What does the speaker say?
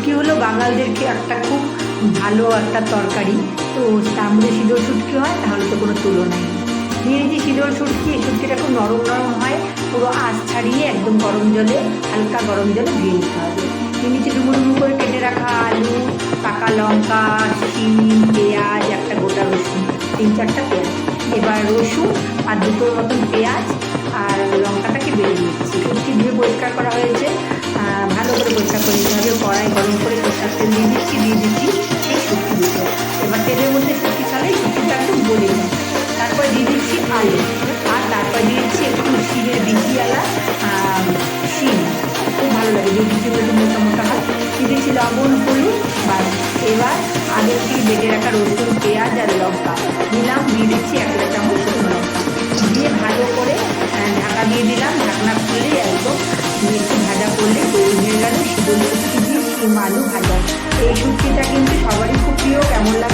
শুটকি হলো বাঙালদেরকে একটা খুব ভালো একটা তরকারি। তো মধ্যে শীতল শুটকি হয়, তাহলে তো কোনো তুলনাই নেই। নিয়ে নিয়েছি শীতল শুটকি, এই শুটকিটা খুব নরম নরম হয়, পুরো আঁচ ছাড়িয়ে একদম গরম জলে, হালকা গরম জলে ধুয়ে নিতে হবে। নিয়ে নিচে ডুমো ডুমো করে কেটে রাখা আলু, পাকা লঙ্কা, শিম, পেঁয়াজ, একটা গোটা রসুন, তিন চারটা পেঁয়াজ। এবার রসুন আর দুটোর মতন পেঁয়াজ গরম করে সরষার তেল দিয়ে দিচ্ছি দিয়ে দিচ্ছি এই শুটকি দুটো। এবার তেলের মধ্যে শুটকি ছাড়া এই শুটকিটা একদম গলে তারপর দিয়ে দিচ্ছি আলু। আর তারপর দিয়ে দিচ্ছি একটু শিমের বিচিওয়ালা শিম। খুব ভালো লাগে যে বিচিগুলো একটু মোটা মোটা হয়। দিয়ে দিচ্ছি লবণ, হলুদ বাস এবার আগে থেকে বেটে রাখা রসুন, পেঁয়াজ আর লঙ্কা। দিলাম দিয়ে দিচ্ছি এক চা চামচ শুকনো লঙ্কা। দিয়ে ভালো করে ঢাকা দিয়ে দিলাম। ঢাকনা খুলে একদম একটু ভাজা করলে তৈরি হয়ে গেল শীতল ডিম ভাজা এই সবজিটা কিন্তু সবারই খুব প্রিয় কেমন লাগে